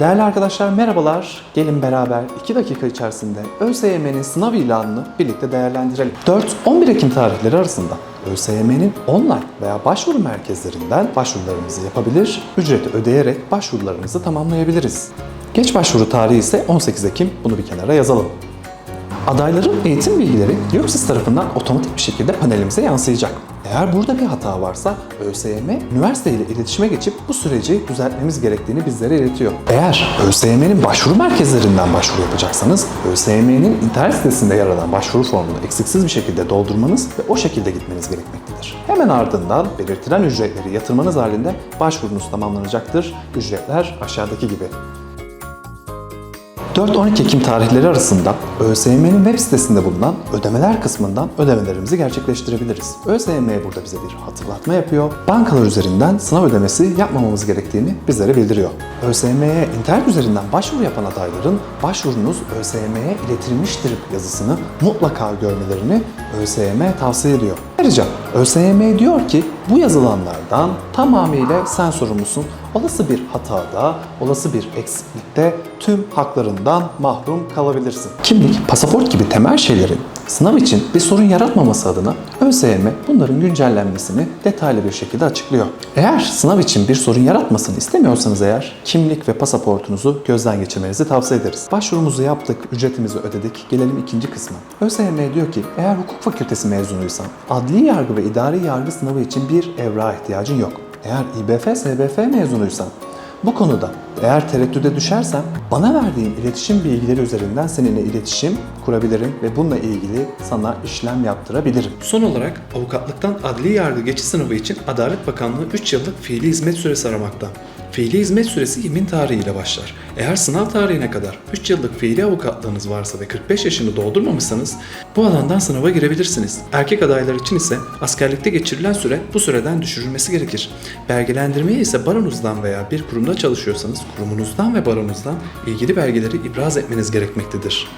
Değerli arkadaşlar merhabalar. Gelin beraber 2 dakika içerisinde ÖSYM'nin sınav ilanını birlikte değerlendirelim. 4-11 Ekim tarihleri arasında ÖSYM'nin online veya başvuru merkezlerinden başvurularımızı yapabilir, ücreti ödeyerek başvurularımızı tamamlayabiliriz. Geç başvuru tarihi ise 18 Ekim. Bunu bir kenara yazalım. Adayların eğitim bilgileri YÖKSİS tarafından otomatik bir şekilde panelimize yansıyacak. Eğer burada bir hata varsa ÖSYM üniversite ile iletişime geçip bu süreci düzeltmemiz gerektiğini bizlere iletiyor. Eğer ÖSYM'nin başvuru merkezlerinden başvuru yapacaksanız ÖSYM'nin internet sitesinde yer alan başvuru formunu eksiksiz bir şekilde doldurmanız ve o şekilde gitmeniz gerekmektedir. Hemen ardından belirtilen ücretleri yatırmanız halinde başvurunuz tamamlanacaktır. Ücretler aşağıdaki gibi. 4-12 Ekim tarihleri arasında ÖSYM'nin web sitesinde bulunan ödemeler kısmından ödemelerimizi gerçekleştirebiliriz. ÖSYM burada bize bir hatırlatma yapıyor. Bankalar üzerinden sınav ödemesi yapmamamız gerektiğini bizlere bildiriyor. ÖSYM'ye internet üzerinden başvuru yapan adayların başvurunuz ÖSYM'ye iletilmiştir yazısını mutlaka görmelerini ÖSYM tavsiye ediyor. Ayrıca ÖSYM diyor ki bu yazılanlardan tamamıyla sen sorumlusun. Olası bir hatada, olası bir eksiklikte tüm haklarından mahrum kalabilirsin. Kimlik, pasaport gibi temel şeylerin sınav için bir sorun yaratmaması adına ÖSYM bunların güncellenmesini detaylı bir şekilde açıklıyor. Eğer sınav için bir sorun yaratmasını istemiyorsanız eğer kimlik ve pasaportunuzu gözden geçirmenizi tavsiye ederiz. Başvurumuzu yaptık, ücretimizi ödedik. Gelelim ikinci kısma. ÖSYM diyor ki eğer hukuk fakültesi mezunuysan adli yargı ve idari yargı sınavı için bir evrağa ihtiyacın yok. Eğer İBF, SBF mezunuysan bu konuda eğer tereddüde düşersen bana verdiğin iletişim bilgileri üzerinden seninle iletişim kurabilirim ve bununla ilgili sana işlem yaptırabilirim. Son olarak avukatlıktan adli yargı geçiş sınavı için Adalet Bakanlığı 3 yıllık fiili hizmet süresi aramakta. Fiili hizmet süresi yemin tarihiyle başlar. Eğer sınav tarihine kadar 3 yıllık fiili avukatlığınız varsa ve 45 yaşını doldurmamışsanız bu alandan sınava girebilirsiniz. Erkek adaylar için ise askerlikte geçirilen süre bu süreden düşürülmesi gerekir. Belgelendirmeye ise baronuzdan veya bir kurumda çalışıyorsanız kurumunuzdan ve baronuzdan ilgili belgeleri ibraz etmeniz gerekmektedir.